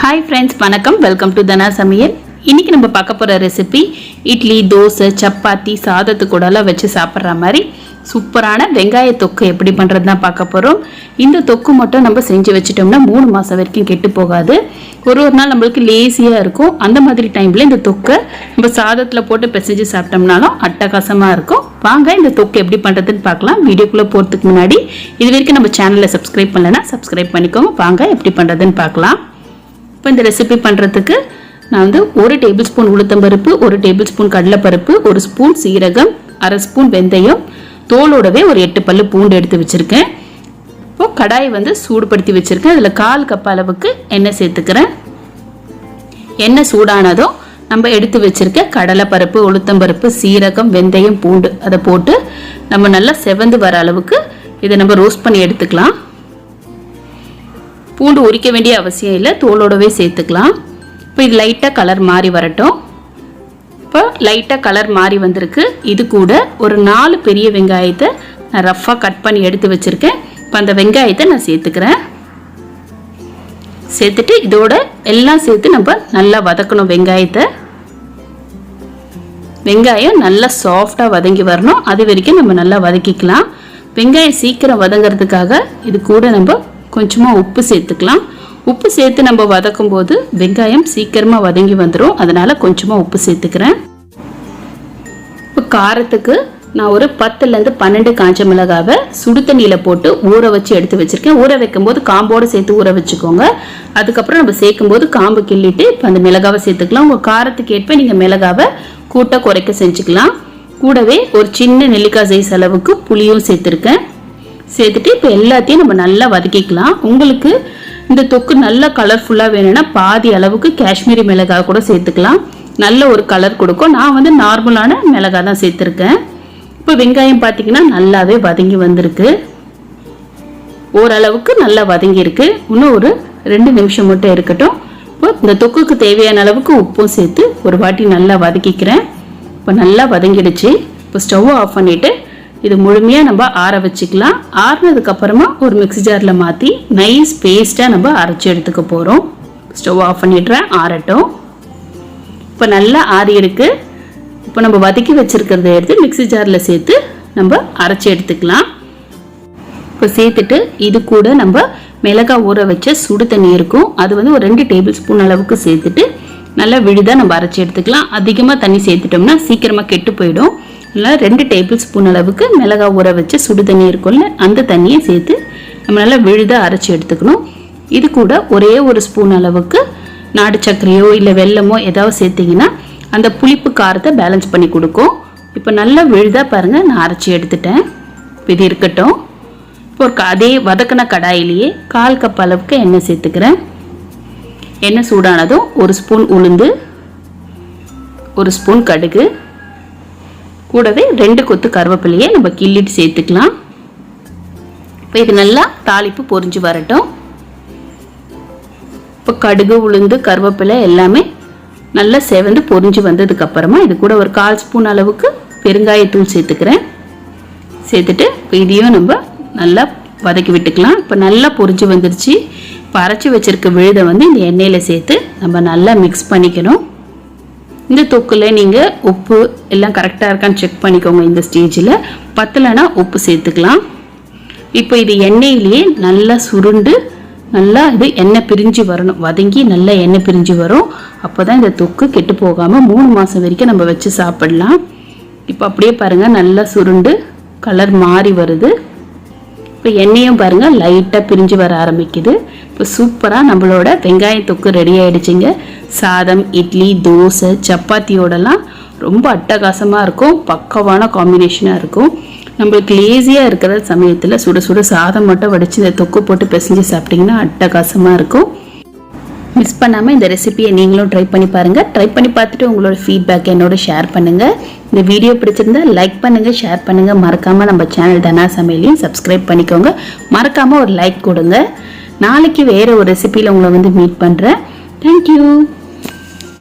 Hi friends வணக்கம். Welcome to Dhana சமையல் இன்றைக்கி நம்ம பார்க்க போகிற ரெசிபி இட்லி தோசை சப்பாத்தி சாதத்து கூடலாம் வச்சு சாப்பிட்ற மாதிரி சூப்பரான வெங்காய தொக்கு எப்படி பண்ணுறது தான் பார்க்க போகிறோம் இந்த தொக்கு மட்டும் நம்ம செஞ்சு வச்சுட்டோம்னா மூணு மாதம் வரைக்கும் கெட்டு போகாது. ஒரு ஒரு நாள் நம்மளுக்கு லேசியாக இருக்கும். அந்த மாதிரி டைமில் இந்த தொக்கை நம்ம சாதத்தில் போட்டு பிசைஞ்சு சாப்பிட்டோம்னாலும் அட்டகாசமாக இருக்கும். வாங்க இந்த தொக்கு எப்படி பண்ணுறதுன்னு பார்க்கலாம். வீடியோக்குள்ளே போகிறதுக்கு முன்னாடி இது வரைக்கும் நம்ம சேனலை சப்ஸ்கிரைப் பண்ணலைன்னா சப்ஸ்கிரைப் பண்ணிக்கோங்க. வாங்க எப்படி பண்ணுறதுன்னு பார்க்கலாம். இப்போ இந்த ரெசிபி பண்ணுறதுக்கு நான் வந்து ஒரு டேபிள் ஸ்பூன் உளுத்தம்பருப்பு ஒரு டேபிள் ஸ்பூன் கடலைப்பருப்பு ஒரு ஸ்பூன் சீரகம் அரை ஸ்பூன் வெந்தயம் தோலோடவே ஒரு எட்டு பல்லு பூண்டு எடுத்து வச்சுருக்கேன். இப்போ கடாய் வந்து சூடுபடுத்தி வச்சுருக்கேன். அதில் கால் கப் அளவுக்கு எண்ணெய் சேர்த்துக்கிறேன். எண்ணெய் சூடானதும் நம்ம எடுத்து வச்சிருக்க கடலைப்பருப்பு உளுத்தம்பருப்பு சீரகம் வெந்தயம் பூண்டு அதை போட்டு நம்ம நல்லா செவந்து வர அளவுக்கு இதை நம்ம ரோஸ்ட் பண்ணி எடுத்துக்கலாம். பூண்டு உரிக்க வேண்டிய அவசியம் இல்லை தோலோடவே சேர்த்துக்கலாம். இப்போ இது லைட்டாக கலர் மாறி வரட்டும். இப்போ லைட்டாக கலர் மாறி வந்திருக்கு. இது கூட ஒரு நாலு பெரிய வெங்காயத்தை நான் ரஃப்பாக கட் பண்ணி எடுத்து வச்சுருக்கேன். இப்போ அந்த வெங்காயத்தை நான் சேர்த்துக்கிறேன். சேர்த்துட்டு இதோட எல்லாம் சேர்த்து நம்ம நல்லா வதக்கணும் வெங்காயத்தை. வெங்காயம் நல்லா சாஃப்டாக வதங்கி வரணும். அது வரைக்கும் நம்ம நல்லா வதக்கிக்கலாம். வெங்காயம் சீக்கிரம் வதங்கிறதுக்காக இது கூட நம்ம கொஞ்சமாக உப்பு சேர்த்துக்கலாம். உப்பு சேர்த்து நம்ம வதக்கும் போது வெங்காயம் சீக்கிரமாக வதங்கி வந்துடும் அதனால் கொஞ்சமாக உப்பு சேர்த்துக்கிறேன். இப்போ காரத்துக்கு நான் ஒரு பத்துலேருந்து பன்னெண்டு காஞ்ச மிளகாவை சுடு தண்ணியில் போட்டு ஊற வச்சு எடுத்து வச்சுருக்கேன். ஊற வைக்கும்போது காம்போடு சேர்த்து ஊற வச்சுக்கோங்க. அதுக்கப்புறம் நம்ம சேர்க்கும் போது காம்பு கிள்ளிட்டு இப்போ அந்த மிளகாவை சேர்த்துக்கலாம். உங்கள் காரத்துக்கு ஏற்ப நீங்கள் மிளகாவை கூட்ட குறைக்க செஞ்சுக்கலாம். கூடவே ஒரு சின்ன நெல்லிக்காய் சைஸ் அளவுக்கு புளியும் சேர்த்துருக்கேன். சேர்த்துட்டு இப்போ எல்லாத்தையும் நம்ம நல்லா வதக்கிக்கலாம். உங்களுக்கு இந்த தொக்கு நல்ல கலர்ஃபுல்லாக வேணும்னா பாதி அளவுக்கு காஷ்மீரி மிளகாய் கூட சேர்த்துக்கலாம். நல்ல ஒரு கலர் கொடுக்கும். நான் வந்து நார்மலான மிளகாய் தான் சேர்த்துருக்கேன். இப்போ வெங்காயம் பார்த்தீங்கன்னா நல்லாவே வதங்கி வந்திருக்கு. ஓரளவுக்கு நல்லா வதங்கியிருக்கு. இன்னும் ஒரு ரெண்டு நிமிஷம் மட்டும் இருக்கட்டும். இப்போ இந்த தொக்குக்கு தேவையான அளவுக்கு உப்பும் சேர்த்து ஒரு வாட்டி நல்லா வதக்கிக்கிறேன். இப்போ நல்லா வதங்கிடுச்சு. இப்போ ஸ்டவ் ஆஃப் பண்ணிவிட்டு இது முழுமையாக நம்ம ஆற வச்சுக்கலாம். ஆறுனதுக்கப்புறமா ஒரு மிக்ஸி ஜாரில் மாற்றி நைஸ் பேஸ்ட்டாக நம்ம அரைச்சி எடுத்துக்க போகிறோம் ஸ்டவ் ஆஃப் பண்ணிடுறேன் ஆறட்டும். இப்போ நல்லா ஆறி இருக்குது இப்போ நம்ம வதக்கி வச்சிருக்கிறத எடுத்து மிக்ஸி ஜாரில் சேர்த்து நம்ம அரைச்சி எடுத்துக்கலாம். இப்போ சேர்த்துட்டு இது கூட நம்ம மிளகாய் ஊற வச்ச சுடு தண்ணி இருக்கும். அது வந்து ஒரு ரெண்டு டேபிள் ஸ்பூன் அளவுக்கு சேர்த்துட்டு நல்லா விழுதாக நம்ம அரைச்சி எடுத்துக்கலாம். அதிகமாக தண்ணி சேர்த்துட்டோம்னா சீக்கிரமாக கெட்டு போயிடும். இல்லை ரெண்டு டேபிள் ஸ்பூன் அளவுக்கு மிளகாய் ஊற வச்ச சுடு தண்ணி இருக்கும்ல அந்த தண்ணியை சேர்த்து நம்ம நல்லா விழுதாக அரைச்சி எடுத்துக்கணும். இது கூட ஒரே ஒரு ஸ்பூன் அளவுக்கு நாடு சர்க்கரையோ இல்லை வெல்லமோ ஏதாவது சேர்த்திங்கன்னா அந்த புளிப்பு காரத்தை பேலன்ஸ் பண்ணி கொடுக்கும். இப்போ நல்லா விழுதாக பாருங்கள் நான் அரைச்சி எடுத்துட்டேன். இப்போ இது இருக்கட்டும். இப்போ ஒரு க- அதே வதக்கின கடாயிலேயே கால் கப் அளவுக்கு எண்ணெய் சேர்த்துக்கிறேன். எண்ணெய் சூடானதும் ஒரு ஸ்பூன் உளுந்து ஒரு ஸ்பூன் கடுகு கூடவே ரெண்டு கொத்து கருவேப்பிலையை நம்ம கிள்ளிட்டு சேர்த்துக்கலாம். இப்போ இது நல்லா தாளிப்பு பொரிஞ்சு வரட்டும். இப்போ கடுகு உளுந்து கருவேப்பிலை எல்லாமே நல்லா செவந்து பொரிஞ்சு வந்ததுக்கப்புறமா இது கூட ஒரு கால் ஸ்பூன் அளவுக்கு பெருங்காயத்தூள் சேர்த்துக்கிறேன். சேர்த்துட்டு இப்போ இதையும் நம்ம நல்லா வதக்கி விட்டுக்கலாம். இப்போ நல்லா பொரிஞ்சு வந்துருச்சு. இப்போ அரைச்சி வச்சிருக்க விழுதை வந்து இந்த எண்ணெயில் சேர்த்து நம்ம நல்லா மிக்ஸ் பண்ணிக்கணும். இந்த தொக்கில் நீங்கள் உப்பு எல்லாம் கரெக்டாக இருக்கான்னு செக் பண்ணிக்கோங்க இந்த ஸ்டேஜில் பத்தலைன்னா உப்பு சேர்த்துக்கலாம். இப்போ இது எண்ணெயிலேயே நல்லா சுருண்டு நல்லா இது எண்ணெய் பிரிஞ்சு வரணும். வதங்கி நல்லா எண்ணெய் பிரிஞ்சு வரும். அப்போ தான் இந்த தொக்கு கெட்டு போகாமல் மூணு மாதம் வரைக்கும் நம்ம வச்சு சாப்பிடலாம். இப்போ அப்படியே பாருங்கள் நல்லா சுருண்டு கலர் மாறி வருது. இப்போ எண்ணெயும் பாருங்கள் லைட்டாக பிரிஞ்சு வர ஆரம்பிக்குது. இப்போ சூப்பராக நம்மளோட வெங்காய தொக்கு ரெடி ஆகிடுச்சிங்க சாதம் இட்லி தோசை சப்பாத்தியோடலாம் ரொம்ப அட்டகாசமாக இருக்கும். பக்கவான காம்பினேஷனாக இருக்கும். நம்மளுக்கு லேசியாக இருக்கிற சமயத்தில் சுட சுட சாதம் மட்டும் வடித்து இந்த தொக்கு போட்டு பிசைஞ்சு சாப்பிட்டிங்கன்னா அட்டகாசமாக இருக்கும். மிஸ் பண்ணாமல் இந்த ரெசிபியை நீங்களும் ட்ரை பண்ணி பாருங்கள் ட்ரை பண்ணி பார்த்துட்டு உங்களோட ஃபீட்பேக் என்னோட ஷேர் பண்ணுங்கள் இந்த வீடியோ பிடிச்சிருந்தா லைக் பண்ணுங்கள் ஷேர் பண்ணுங்கள் மறக்காமல் நம்ம சேனல் தனா சமையலையும் சப்ஸ்கிரைப் பண்ணிக்கோங்க. மறக்காமல் ஒரு லைக் கொடுங்க. நாளைக்கு வேறு ஒரு ரெசிபியில் உங்களை வந்து மீட் பண்ணுறேன் தேங்க்யூ